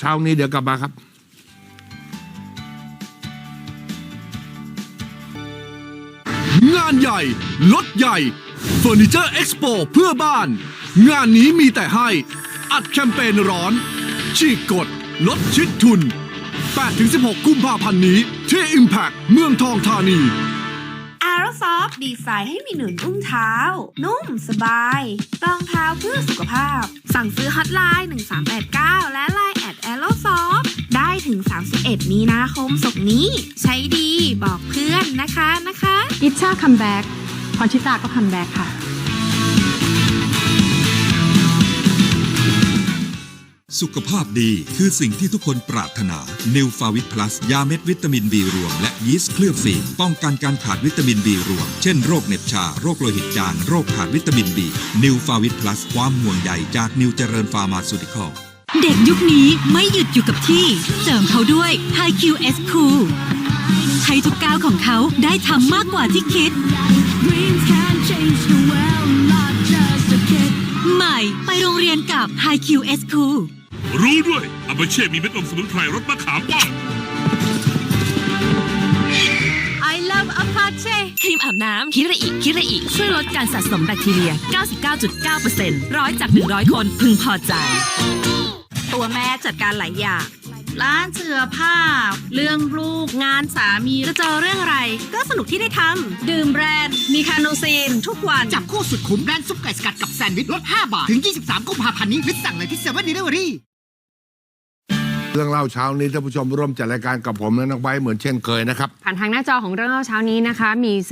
เช้านี้เดี๋ยวกลับมาครับงานใหญ่ ลดใหญ่เฟอร์นิเจอร์เอ็กซ์โปเพื่อบ้าน งานนี้มีแต่ให้ อัดแคมเปญร้อน ฉีกกฎ ลดชิดทุน 8-16 กุมภาพันธ์นี้ ที่ Impact เมืองทองธานี a e r o s o f t ดีไซน์ให้มีหนุนอุ้งเท้า นุ่มสบายรองเท้าเพื่อสุขภาพ สั่งซื้อฮอตไลน์ 1389 และ Line แถึง 31 มีนาคมศกนี้ ใช้ดีบอกเพื่อนนะคะนะคะอิชชาคัมแบ็กพรชิตาก็คัมแบ็กค่ะ สุขภาพดีคือสิ่งที่ทุกคนปรารถนา n e w f a v i t Plus ยาเม็ดวิตามิน B รวม และยีสต์เคลือบฟีนป้องกันการขาดวิตามิน B รวม เช่นโรคเหน็บชา โรคโลหิตจาง โรคขาดวิตามิน B n e w f a v i t Plus ความห่วงใยจากนิวเจริญฟาร์มาซูติคอล เด็กยุคนี้ไม่หยุดอยู่กับที่ เสริมเขาด้วย High QS Cool ให้ทุกก้าวของเขาได้ทำมากกว่าที่คิด ใหม่ไปโรงเรียนกับ High QS Cool รู้ด้วยอาบาเช่มีเม็ดอมสมุนไพรรสมะขามป้อม I love Apache ครีมอาบน้ำคิระอิคิระอิช่วยลดการสะสมแบคทีเรีย 99.9%ร้อยจาก 100 คนพึงพอใจ ตัวแม่จัดการหลายอย่าง ร้านเสื้อผ้า เรื่องลูกงานสามีจะเจอเรื่องอะไร ก็สนุกที่ได้ทำดื่มแบรนด์ มีคาโนซีน ทุกวันจับคู่สุดคุ้มแบรนด์ซุปไก่สกัดกับแซนด์วิชลด 5 บาท ถึง 23กุมภาพันธ์นี้หรือสั่งเลยที่เซเว่นดีลิเวอรี่เรื่องเล่าเช้านี้ท่านผู้ชมร่วมจัดรายการกับผมและน้องไบร์ทเหมือนเช่นเคยนะครับผ่านทางหน้าจอของเรื่องเล่าเช้านี้นะคะมี